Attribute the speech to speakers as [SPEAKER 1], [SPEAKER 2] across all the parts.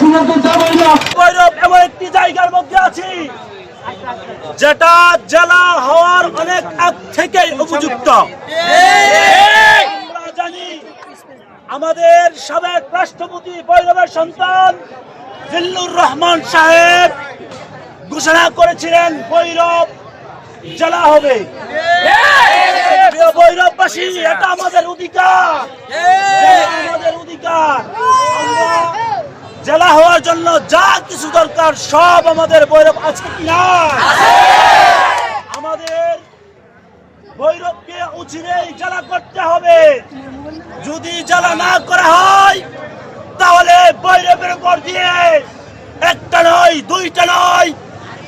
[SPEAKER 1] সিংহকে যাবই না
[SPEAKER 2] ভৈরব এমন একটি জায়গার মধ্যে আছি, যেটা জেলা হওয়ার অনেক আগ থেকেই উপযুক্ত। আমরা জানি আমাদের সাবেক রাষ্ট্রপতি ভৈরবের সন্তান জিল্লুর রহমান সাহেব ঘোষণা করেছিলেন, ভৈরব জেলা হবে। ভৈরববাসী, এটা আমাদের অধিকার আমরা জেলা হওয়ার জন্য যা কিছু দরকার সব আমাদের ভৈরব আছে কিনা আমাদের ভৈরবকে উচিরেই জেলা করতে হবে। যদি জেলা না করা হয় তাহলে ভৈরবের উপর দিয়ে একটা নয় দুইটা নয়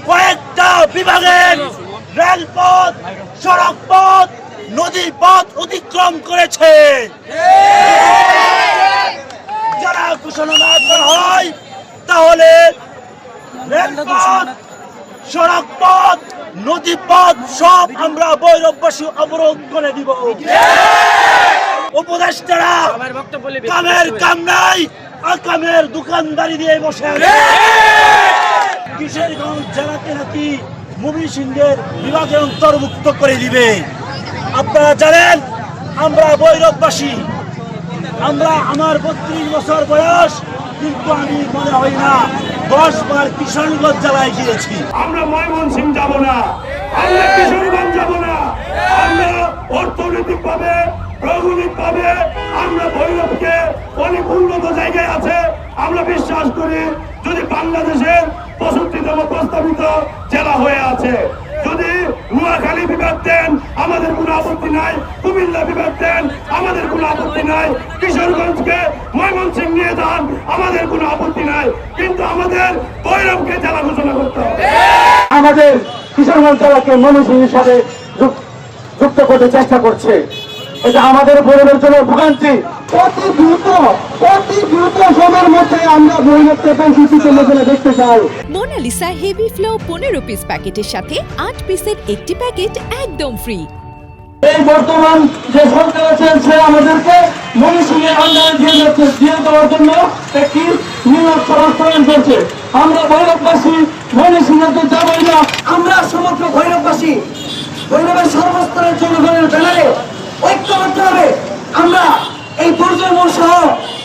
[SPEAKER 2] কয়েকটা বিভাগের রেলপথ সড়ক পথ নদী পথ অতিক্রম করেছে। যারা ঘোষণা না করা হয় রেলপথ সড়ক পথ নদী পথ সব আমরা বৈরববাসী অবরোধ করে দিব। উপদেষ্টারা কামের কাম নাই আকামের দোকানদারি দিয়ে বসে কিশোরগঞ্জ জেলাকে নাকি মুভি সিংহের বিভাগে অন্তর্ভুক্ত করে দিবে। আপনারা জানেন আমরা বৈরববাসী আমরা আমার বত্রিশ বছর বয়স কিন্তু আমি মনে হয় না দশ বার কিশোরগঞ্জ জেলায় গিয়েছি।
[SPEAKER 3] আমরা ময়মনসিং যাব না। আমরা কিশোরগঞ্জ যাব না। আমরা অর্থনৈতিক ভাবে ভৌগোলিক ভাবে আমরা ভৈরবকে অনেক উন্নত জায়গায় আছে। আমরা বিশ্বাস করি, যদি বাংলাদেশের পঁয়ষট্টিতম প্রস্তাবিত জেলা হয়ে আছে দেন, আমাদের কোনো আপত্তি নাই। কুমিল্লা বিভাগ দেন, আমাদের কোনো আপত্তি নাই। কিশোরগঞ্জকে ময়মনসিং নিয়ে যান, আমাদের কোনো আপত্তি নাই। কিন্তু আমাদের বৈরমকে জেলা ঘোষণা করতে হবে।
[SPEAKER 1] আমাদের কিশোরগঞ্জ জেলাকে ময়মনসিংহের হিসাবে যুক্ত করতে চেষ্টা করছে। এটা আমাদের পরিবারের জন্য ভোগান্তি। অতি দ্রুত অতি দ্রুত সময়ের মধ্যে আমরা বৈরবকে পরিস্থিতিতে মোকাবিলা দেখতে চাই।
[SPEAKER 4] মোনালিসা হেভি ফ্লো পনেরো পিস প্যাকেটের সাথে আট পিসের একটি প্যাকেট একদম ফ্রি
[SPEAKER 1] এই বর্তমান যে সরকার চলছে আমাদেরকে মনীষীকে আন্দাজ দিয়ে যাচ্ছে দিয়ে দেওয়ার জন্য একটি নিয়োগ সংস্থান করছে। আমরা ভৈরববাসী মনীষীকে যাবই না
[SPEAKER 5] আমরা সমগ্র ভৈরববাসী ভৈরবের সর্বস্তরের জনগণের ব্যানারে ঐক্যবদ্ধভাবে আমরা এই দুর্যোগ সহ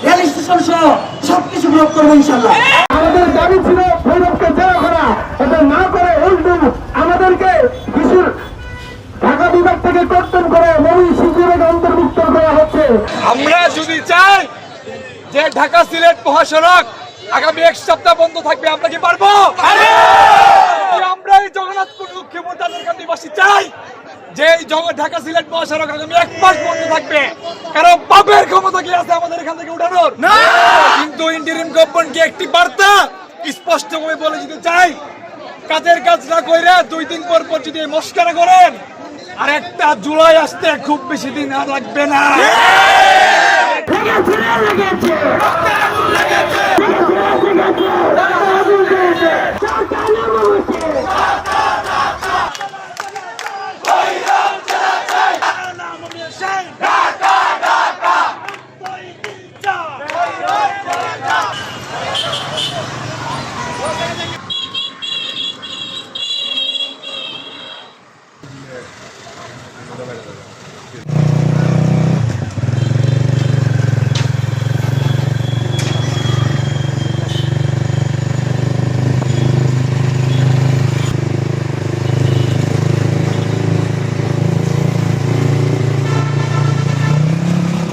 [SPEAKER 5] রেল স্টেশন সহ সবকিছু ব্লক করব ইনশাল্লাহ
[SPEAKER 1] আমাদের দাবি ছিল ভৈরবকে করা। এটা না করে উল্টো আমাদেরকে কিশোর ঢাকা বিভাগ থেকে কর্তন করে মনীষীকে অন্তর্ভুক্ত করা হচ্ছে।
[SPEAKER 6] আমরা যদি চাই যে ঢাকা সিলেট মহাসড়ক আগামী এক সপ্তাহ বন্ধ থাকবে আমরা কি পারব? আমরা এই জগন্নাথপুর মুখ্যমন্ত্রী কান্দিবাসী চাই। যে ঢাকা সিলেট মহাসড়ক আগামী এক মাস বন্ধ থাকবে। কারণ বাপের ক্ষমতা কি আছে আমাদের এখান থেকে উঠানোর? কিন্তু ইন্টারিম গভর্নমেন্টকে একটি বার্তা স্পষ্ট করে বলে দিতে চাই কাজের কাজ না কইরা দুই দিন পর পর যদি মস্কারা করেন আর একটা জুলাই আসতে খুব বেশি দিন আর লাগবে না।
[SPEAKER 1] লেগেছে।